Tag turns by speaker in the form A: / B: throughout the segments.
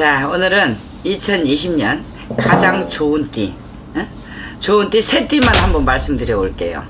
A: 자, 오늘은 2020년 가장 좋은 띠, 응? 좋은 띠 세 띠만 한번 말씀드려 볼게요.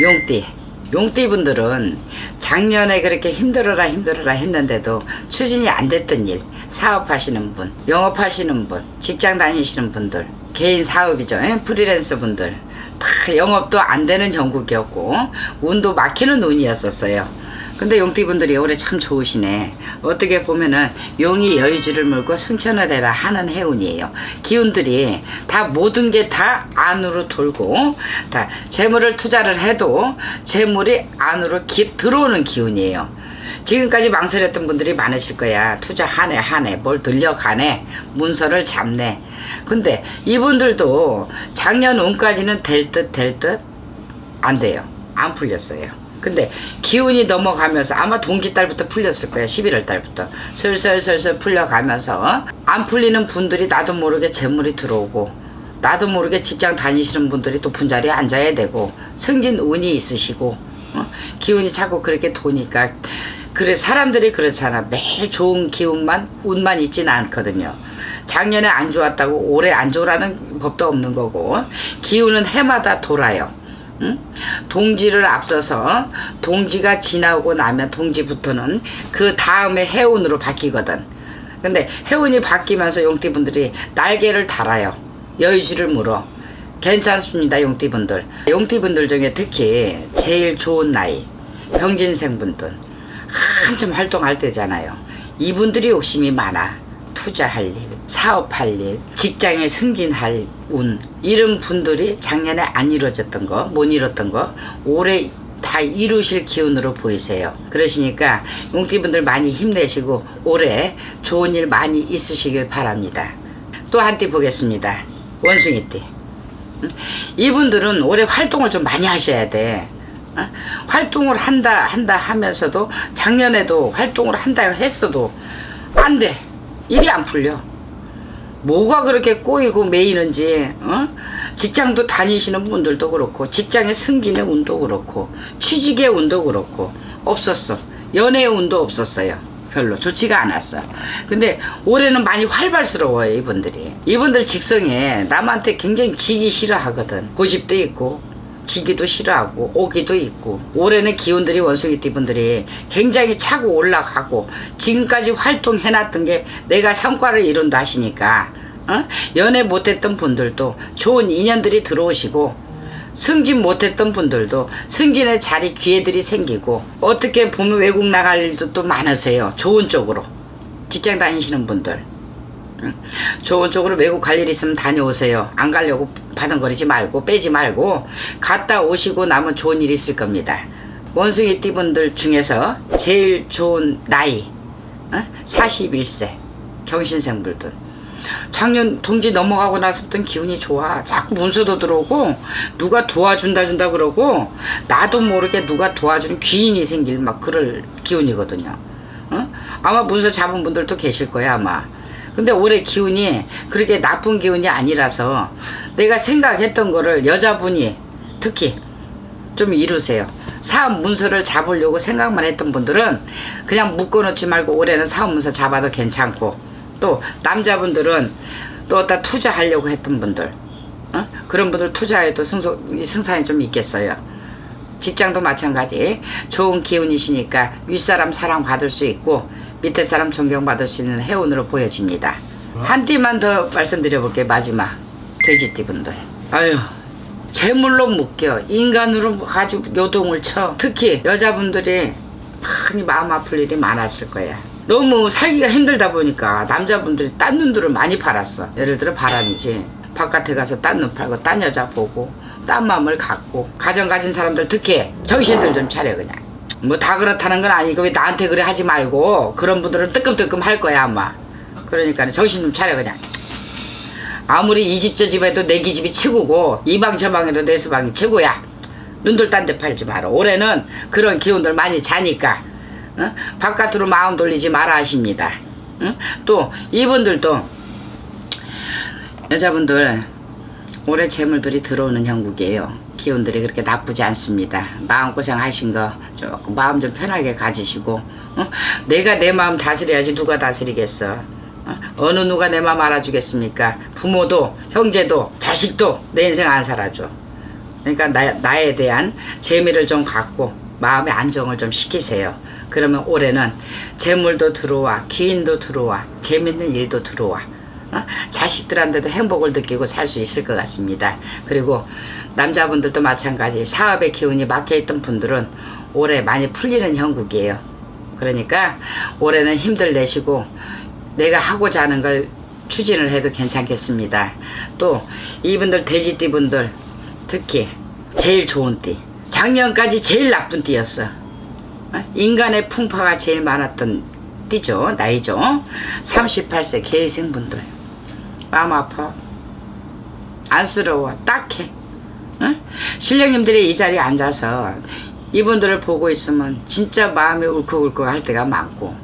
A: 용띠. 용띠 분들은 작년에 그렇게 힘들어라 힘들어라 했는데도 추진이 안 됐던 일, 사업하시는 분, 영업하시는 분, 직장 다니시는 분들, 개인 사업이죠. 예? 프리랜서 분들. 다 영업도 안 되는 형국이었고, 운도 막히는 운이었었어요. 근데 용띠분들이 올해 참 좋으시네. 어떻게 보면은 용이 여유주를 물고 승천을 해라 하는 해운이에요. 기운들이 다 모든 게 다 안으로 돌고 다 재물을 투자를 해도 재물이 안으로 기, 들어오는 기운이에요. 지금까지 망설였던 분들이 많으실 거야. 투자 하네 하네 뭘 들려가네 문서를 잡네. 근데 이분들도 작년 운까지는 될 듯 될 듯 안 돼요. 안 풀렸어요. 근데 기운이 넘어가면서 아마 동지 달부터 풀렸을 거야. 11월 달부터. 슬슬슬슬 풀려가면서 안 풀리는 분들이 나도 모르게 재물이 들어오고 나도 모르게 직장 다니시는 분들이 또 분자리에 앉아야 되고 승진 운이 있으시고 어? 기운이 자꾸 그렇게 도니까. 그래 사람들이 그렇잖아. 매일 좋은 기운만 운만 있지는 않거든요. 작년에 안 좋았다고 올해 안 좋으라는 법도 없는 거고 기운은 해마다 돌아요 응? 동지를 앞서서 동지가 지나고 나면 동지부터는 그 다음에 해운으로 바뀌거든. 근데 해운이 바뀌면서 용띠분들이 날개를 달아요. 여의주를 물어. 괜찮습니다, 용띠분들. 용띠분들 중에 특히 제일 좋은 나이, 병진생분들. 한참 활동할 때잖아요. 이분들이 욕심이 많아. 투자할 일, 사업할 일, 직장에 승진할 운 이런 분들이 작년에 안 이루어졌던 거, 못 이뤘던 거 올해 다 이루실 기운으로 보이세요. 그러시니까 용띠분들 많이 힘내시고 올해 좋은 일 많이 있으시길 바랍니다. 또 한 띠 보겠습니다. 원숭이 띠. 응? 이분들은 올해 활동을 좀 많이 하셔야 돼. 어? 활동을 한다 한다 하면서도 작년에도 활동을 한다 했어도 안 돼. 일이 안 풀려. 뭐가 그렇게 꼬이고 매이는지 어? 직장도 다니시는 분들도 그렇고 직장의 승진의 운도 그렇고 취직의 운도 그렇고 없었어. 연애의 운도 없었어요. 별로 좋지가 않았어. 근데 올해는 많이 활발스러워요 이분들이. 이분들 직성에 남한테 굉장히 지기 싫어하거든. 고집도 있고 지기도 싫어하고 오기도 있고 올해는 기운들이 원숭이띠 분들이 굉장히 차고 올라가고 지금까지 활동해놨던 게 내가 성과를 이룬다 하시니까 어? 연애 못했던 분들도 좋은 인연들이 들어오시고 승진 못했던 분들도 승진의 자리 기회들이 생기고 어떻게 보면 외국 나갈 일도 또 많으세요 좋은 쪽으로 직장 다니시는 분들 응. 좋은 쪽으로 외국 갈 일 있으면 다녀오세요. 안 가려고 바둥거리지 말고 빼지 말고 갔다 오시고 나면 좋은 일이 있을 겁니다. 원숭이 띠분들 중에서 제일 좋은 나이 어? 41세 경신생분들 작년 동지 넘어가고 나서부터 기운이 좋아. 자꾸 문서도 들어오고 누가 도와준다 준다 그러고 나도 모르게 누가 도와주는 귀인이 생길 막 그럴 기운이거든요. 어? 아마 문서 잡은 분들도 계실 거야 아마. 근데 올해 기운이 그렇게 나쁜 기운이 아니라서 내가 생각했던 거를 여자분이 특히 좀 이루세요. 사업 문서를 잡으려고 생각만 했던 분들은 그냥 묶어놓지 말고 올해는 사업 문서 잡아도 괜찮고 또 남자분들은 또 어디다 투자하려고 했던 분들 어? 그런 분들 투자해도 승소, 승산이 좀 있겠어요. 직장도 마찬가지 좋은 기운이시니까 윗사람 사랑 받을 수 있고 밑에 사람 존경받을 수 있는 해운으로 보여집니다. 한 띠만 더 말씀드려 볼게요. 마지막 돼지띠 분들. 아유 재물로 묶여 인간으로 아주 요동을 쳐. 특히 여자분들이 많이 마음 아플 일이 많았을 거야. 너무 살기가 힘들다 보니까 남자분들이 딴 눈들을 많이 팔았어. 예를 들어 바람이지. 바깥에 가서 딴 눈 팔고 딴 여자 보고 딴 마음을 갖고 가정 가진 사람들 특히 정신들 좀 차려 그냥. 뭐 다 그렇다는 건 아니고 왜 나한테 그래 하지 말고 그런 분들은 뜨끔뜨끔 할 거야 아마. 그러니까 정신 좀 차려 그냥. 아무리 이 집 저 집에도 내 기집이 최고고 이 방 저 방에도 내 수방이 최고야. 눈들 딴 데 팔지 마라. 올해는 그런 기운들 많이 자니까 어? 바깥으로 마음 돌리지 마라 하십니다. 응? 또 이분들도 여자분들 올해 재물들이 들어오는 형국이에요. 기운들이 그렇게 나쁘지 않습니다. 마음고생 하신 거 조금 마음 좀 편하게 가지시고 어? 내가 내 마음 다스려야지 누가 다스리겠어. 어? 어느 누가 내맘 알아주겠습니까? 부모도 형제도 자식도 내 인생 안 살아줘. 그러니까 나, 나에 대한 재미를 좀 갖고 마음의 안정을 좀 시키세요. 그러면 올해는 재물도 들어와, 기인도 들어와, 재밌는 일도 들어와. 어? 자식들한테도 행복을 느끼고 살 수 있을 것 같습니다. 그리고 남자분들도 마찬가지 사업의 기운이 막혀 있던 분들은 올해 많이 풀리는 형국이에요. 그러니까 올해는 힘들 내시고 내가 하고자 하는 걸 추진을 해도 괜찮겠습니다. 또 이분들 돼지띠 분들 특히 제일 좋은 띠 작년까지 제일 나쁜 띠였어. 어? 인간의 풍파가 제일 많았던 띠죠 나이죠 38세 계생분들 마음 아파. 안쓰러워. 딱해. 응? 신령님들이 이 자리에 앉아서 이분들을 보고 있으면 진짜 마음이 울컥울컥 할 때가 많고.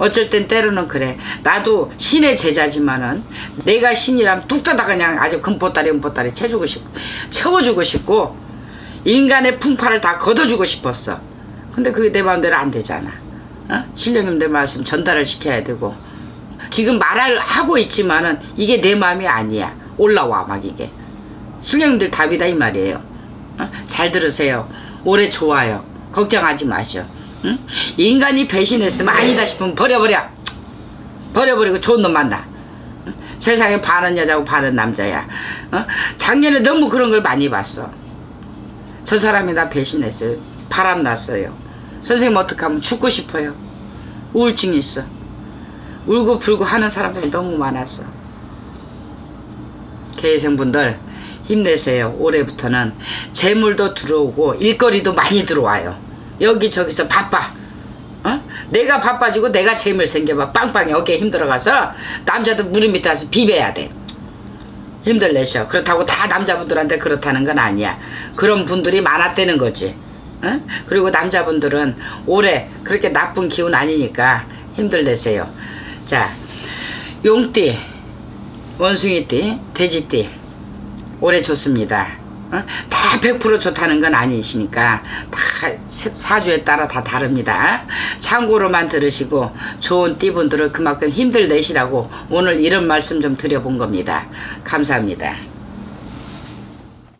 A: 어쩔 땐 때로는 그래. 나도 신의 제자지만은 내가 신이라면 뚝 떠다 그냥 아주 금보따리 은보따리 채주고 싶고 채워주고 싶고 인간의 풍파를 다 걷어주고 싶었어. 근데 그게 내 마음대로 안 되잖아. 어? 신령님들 말씀 전달을 시켜야 되고 지금 말을 하고 있지만은 이게 내 마음이 아니야. 올라와 막 이게. 신령님들 답이다 이 말이에요. 어? 잘 들으세요. 올해 좋아요. 걱정하지 마셔. 응? 인간이 배신했으면 아니다 싶으면 버려버려. 버려버리고 좋은 놈 만나. 응? 세상에 반은 여자고 반은 남자야. 어? 작년에 너무 그런 걸 많이 봤어. 저 사람이 나 배신했어요. 바람 났어요. 선생님 어떡하면 죽고 싶어요. 우울증 있어 울고 불고 하는 사람들이 너무 많았어. 개생분들 힘내세요. 올해부터는 재물도 들어오고 일거리도 많이 들어와요. 여기저기서 바빠. 어? 내가 바빠지고 내가 재물 생겨봐. 빵빵히 어깨 힘들어가서 남자도 무릎 밑에 와서 비벼야 돼. 힘들내셔. 그렇다고 다 남자분들한테 그렇다는 건 아니야. 그런 분들이 많았다는 거지. 어? 그리고 남자분들은 올해 그렇게 나쁜 기운 아니니까 힘들내세요 자 용띠 원숭이띠 돼지띠 올해 좋습니다 어? 다100% 좋다는 건 아니시니까 다 세- 사주에 따라 다 다릅니다. 참고로만 들으시고 좋은 띠분들을 그만큼 힘들 내시라고 오늘 이런 말씀 좀 드려본 겁니다. 감사합니다.